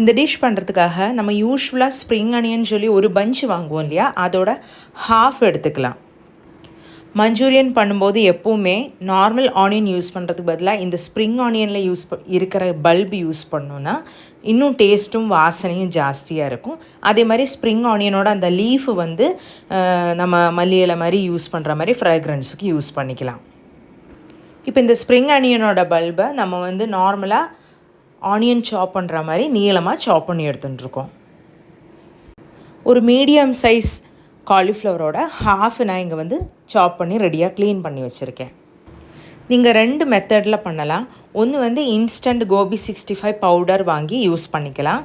இந்த டிஷ் பண்ணுறதுக்காக நம்ம யூஸ்வலாக ஸ்ப்ரிங் அனியன் சொல்லி ஒரு பஞ்ச் வாங்குவோம் இல்லையா? அதோட ஹாஃப் எடுத்துக்கலாம். மஞ்சூரியன் பண்ணும்போது எப்போவுமே நார்மல் ஆனியன் யூஸ் பண்ணுறதுக்கு பதிலாக இந்த ஸ்ப்ரிங் ஆனியனில் யூஸ் ப இருக்கிற பல்ப் யூஸ் பண்ணோன்னா இன்னும் டேஸ்ட்டும் வாசனையும் ஜாஸ்தியாக இருக்கும். அதே மாதிரி ஸ்ப்ரிங் ஆனியனோட அந்த லீஃப் வந்து நம்ம மல்லி இலை மாதிரி யூஸ் பண்ணுற மாதிரி ஃப்ராக்ரன்ஸுக்கு யூஸ் பண்ணிக்கலாம். இப்போ இந்த ஸ்ப்ரிங் ஆனியனோட பல்பை நம்ம வந்து நார்மலாக ஆனியன் சாப் பண்ணுற மாதிரி நீளமாக சாப் பண்ணி எடுத்துட்டுருக்கோம் ஒரு மீடியம் சைஸ் காலிஃப்ளவரோட ஹாஃப் நான் இங்கே வந்து சாப் பண்ணி ரெடியாக க்ளீன் பண்ணி வச்சுருக்கேன். நீங்கள் ரெண்டு மெத்தடில் பண்ணலாம். ஒன்று வந்து instant coffee sixty five powder வாங்கி யூஸ் பண்ணிக்கலாம்.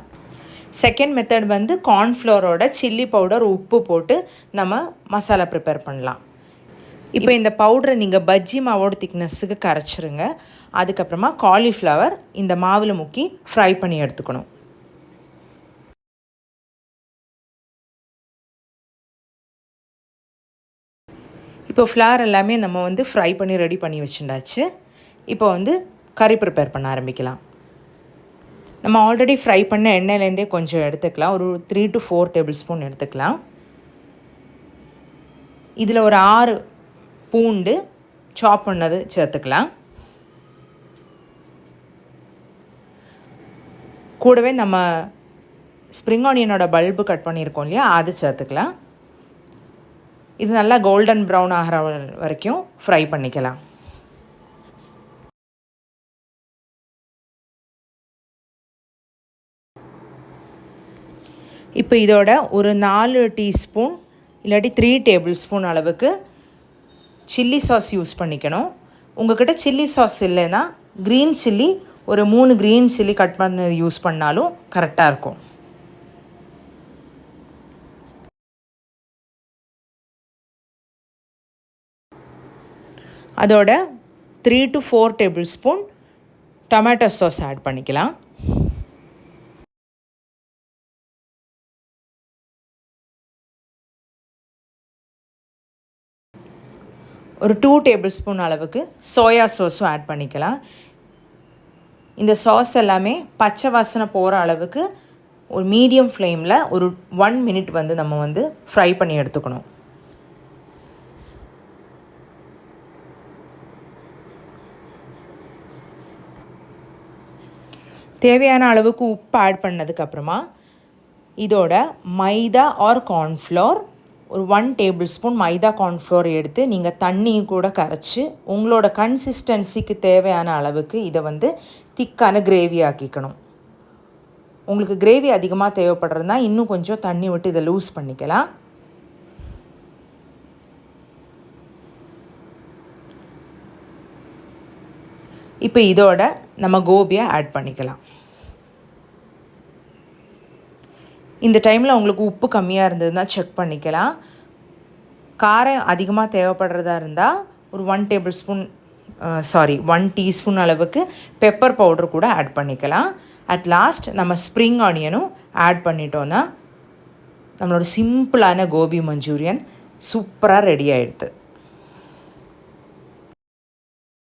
செகண்ட் மெத்தட் வந்து கார்ன்ஃப்ளோரோட சில்லி பவுடர் உப்பு போட்டு நம்ம மசாலா ப்ரிப்பேர் பண்ணலாம். இப்போ இந்த பவுடரை நீங்கள் பஜ்ஜி மாவோட திக்னஸுக்கு கரைச்சிருங்க. அதுக்கப்புறமா காலிஃப்ளவர் இந்த மாவில் முக்கி ஃப்ரை பண்ணி எடுத்துக்கணும். இப்போ ஃப்ளார் எல்லாமே நம்ம வந்து ஃப்ரை பண்ணி ரெடி பண்ணி வச்சுட்டாச்சு. இப்போ வந்து கறி ப்ரிப்பேர் பண்ண ஆரம்பிக்கலாம். நம்ம ஆல்ரெடி ஃப்ரை பண்ண எண்ணெயிலேருந்தே கொஞ்சம் எடுத்துக்கலாம். ஒரு three to four tablespoon எடுத்துக்கலாம். இதில் ஒரு ஆறு பூண்டு சாப் பண்ணது சேர்த்துக்கலாம். கூடவே நம்ம ஸ்ப்ரிங் ஆனியனோட பல்பு கட் பண்ணியிருக்கோம் இல்லையா அது சேர்த்துக்கலாம். இது நல்லா கோல்டன் ப்ரௌன் ஆகிற வரைக்கும் ஃப்ரை பண்ணிக்கலாம். இப்போ இதோட ஒரு நாலு டீஸ்பூன் இல்லாட்டி த்ரீ டேபிள் ஸ்பூன் அளவுக்கு சில்லி சாஸ் யூஸ் பண்ணிக்கணும். உங்கள்கிட்ட சில்லி சாஸ் இல்லைன்னா க்ரீன் சில்லி ஒரு மூணு க்ரீன் சில்லி கட் பண்ணது யூஸ் பண்ணாலும் கரெக்டாக இருக்கும். அதோட three to four tablespoon tomato sauce add பண்ணிக்கலாம். ஒரு டூ டேபிள் ஸ்பூன் அளவுக்கு சோயா சாஸும் ஆட் பண்ணிக்கலாம். இந்த சாஸ் எல்லாமே பச்சை வாசனை போகிற அளவுக்கு ஒரு மீடியம் ஃப்ளேமில் ஒரு ஒன் மினிட் வந்து நம்ம வந்து ஃப்ரை பண்ணி எடுத்துக்கணும். தேவையான அளவுக்கு உப்பு ஆட் பண்ணதுக்கப்புறமா இதோட மைதா ஆர் கார்ன்ஃப்ளோர் ஒரு one tablespoon maida cornflour எடுத்து நீங்கள் தண்ணியும் கூட கரைச்சி உங்களோட கன்சிஸ்டன்சிக்கு தேவையான அளவுக்கு இதை வந்து திக்கான கிரேவி ஆக்கிக்கணும். உங்களுக்கு கிரேவி அதிகமாக தேவைப்படுறதுனா இன்னும் கொஞ்சம் தண்ணி விட்டு இதை லூஸ் பண்ணிக்கலாம். இப்போ இதோட நம்ம கோபியை ஆட் பண்ணிக்கலாம். இந்த டைமில் உங்களுக்கு உப்பு கம்மியாக இருந்ததுன்னா செக் பண்ணிக்கலாம். காரம் அதிகமாக தேவைப்படுறதா இருந்தால் ஒரு one tablespoon sorry one teaspoon அளவுக்கு பெப்பர் பவுடர் கூட ஆட் பண்ணிக்கலாம். அட் லாஸ்ட் நம்ம ஸ்ப்ரிங் ஆனியனும் ஆட் பண்ணிட்டோன்னா நம்மளோட சிம்பிளான கோபி மஞ்சூரியன் சூப்பராக ரெடி ஆகிடுது